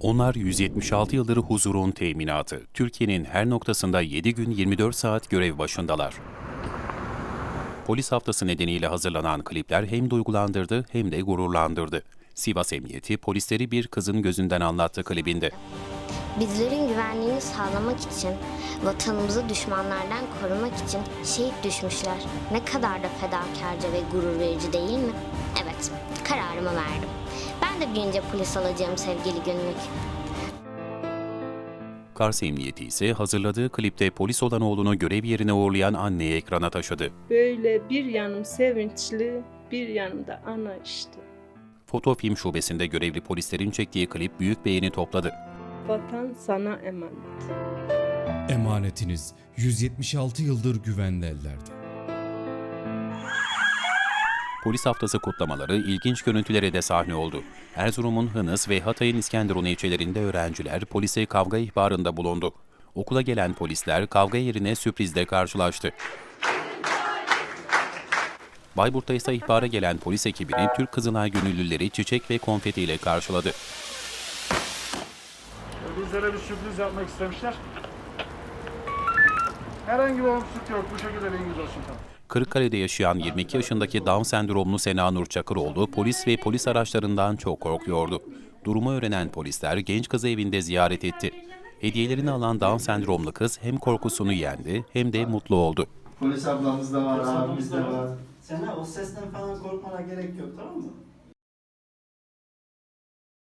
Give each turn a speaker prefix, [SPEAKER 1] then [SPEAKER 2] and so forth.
[SPEAKER 1] Onlar 176 yıldır huzurun teminatı. Türkiye'nin her noktasında 7 gün 24 saat görev başındalar. Polis haftası nedeniyle hazırlanan klipler hem duygulandırdı hem de gururlandırdı. Sivas Emniyeti polisleri bir kızın gözünden anlattı klibinde.
[SPEAKER 2] Bizlerin güvenliğini sağlamak için, vatanımızı düşmanlardan korumak için şehit düşmüşler. Ne kadar da fedakarca ve gurur verici değil mi? Evet, kararımı verdim. Ben de büyüyünce polis olacağım sevgili günlük.
[SPEAKER 1] Kars Emniyeti ise hazırladığı klipte polis olan oğlunu görev yerine uğurlayan anneyi ekrana taşıdı.
[SPEAKER 3] Böyle bir yanım sevinçli, bir yanım da ana işte.
[SPEAKER 1] Fotofilm şubesinde görevli polislerin çektiği klip büyük beğeni topladı.
[SPEAKER 3] Vatan sana emanet.
[SPEAKER 4] Emanetiniz 176 yıldır güvenli ellerde.
[SPEAKER 1] Polis haftası kutlamaları ilginç görüntülere de sahne oldu. Erzurum'un Hınıs ve Hatay'ın İskenderun ilçelerinde öğrenciler polise kavga ihbarında bulundu. Okula gelen polisler kavga yerine sürprizle karşılaştı. Bayburt'ta ise ihbara gelen polis ekibini Türk Kızılay gönüllüleri çiçek ve konfetiyle karşıladı.
[SPEAKER 5] Bizlere bir sürpriz yapmak istemişler. Herhangi bir olumsuzluk yok. Bu şekilde bilginiz olsun. Tamam.
[SPEAKER 1] Kırıkkale'de yaşayan 22 yaşındaki Down sendromlu Sena Nur Çakıroğlu polis ve polis araçlarından çok korkuyordu. Durumu öğrenen polisler genç kızı evinde ziyaret etti. Hediyelerini alan Down sendromlu kız hem korkusunu yendi hem de mutlu oldu.
[SPEAKER 6] Polis ablamız da var, abimiz de var.
[SPEAKER 7] Sena o sesten falan korkmana gerek yok tamam mı?